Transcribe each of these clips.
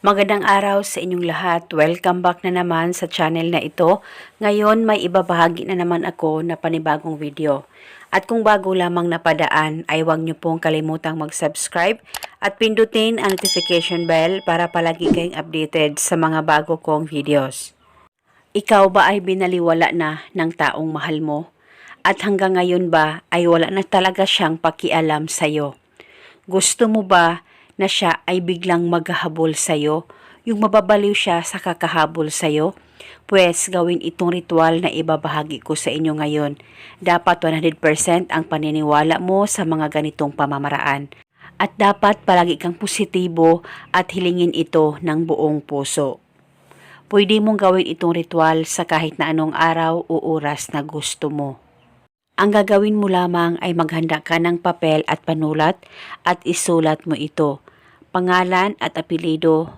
Magandang araw sa inyong lahat. Welcome back na naman sa channel na ito. Ngayon may ibabahagi na naman ako na panibagong video. At kung bago lamang napadaan ay huwag niyo pong kalimutang mag-subscribe at pindutin ang notification bell para palagi kayong updated sa mga bago kong videos. Ikaw ba ay binaliwala na ng taong mahal mo? At hanggang ngayon ba ay wala na talaga siyang pakialam sa'yo? Gusto mo ba na siya ay biglang maghahabol sa'yo? Yung mababaliw siya sa kakahabol sa'yo? Pwes gawin itong ritual na ibabahagi ko sa inyo ngayon. Dapat 100% ang paniniwala mo sa mga ganitong pamamaraan. At dapat palagi kang positibo at hilingin ito ng buong puso. Pwede mong gawin itong ritual sa kahit na anong araw o oras na gusto mo. Ang gagawin mo lamang ay maghanda ka ng papel at panulat at isulat mo ito. Pangalan at apelido.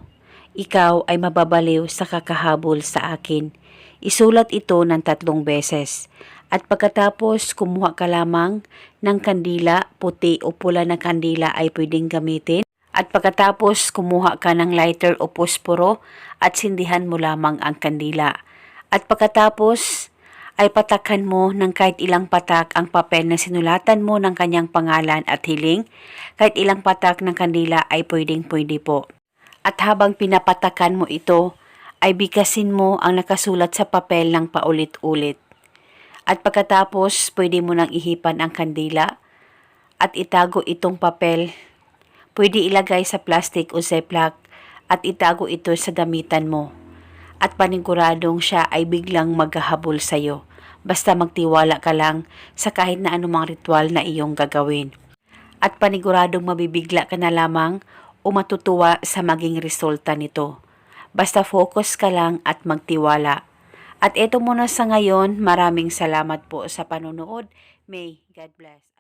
Ikaw ay mababaliw sa kakahabol sa akin. Isulat ito ng tatlong beses. At pagkatapos kumuha ka lamang ng kandila, puti o pula na kandila ay pwedeng gamitin. At pagkatapos kumuha ka ng lighter o posporo at sindihan mo lamang ang kandila. At pagkatapos ay patakan mo ng kahit ilang patak ang papel na sinulatan mo ng kanyang pangalan at hiling. Kahit ilang patak ng kandila ay pwedeng pwede po. At habang pinapatakan mo ito, ay bikasin mo ang nakasulat sa papel ng paulit-ulit. At pagkatapos, pwede mo nang ihipan ang kandila at itago itong papel. Pwede ilagay sa plastic o ziplock at itago ito sa damitan mo at paniguradong siya ay biglang maghahabol sa'yo. Basta magtiwala ka lang sa kahit na anumang ritual na iyong gagawin. At paniguradong mabibigla ka na lamang o matutuwa sa maging resulta nito. Basta focus ka lang at magtiwala. At ito muna sa ngayon, maraming salamat po sa panonood. May God bless.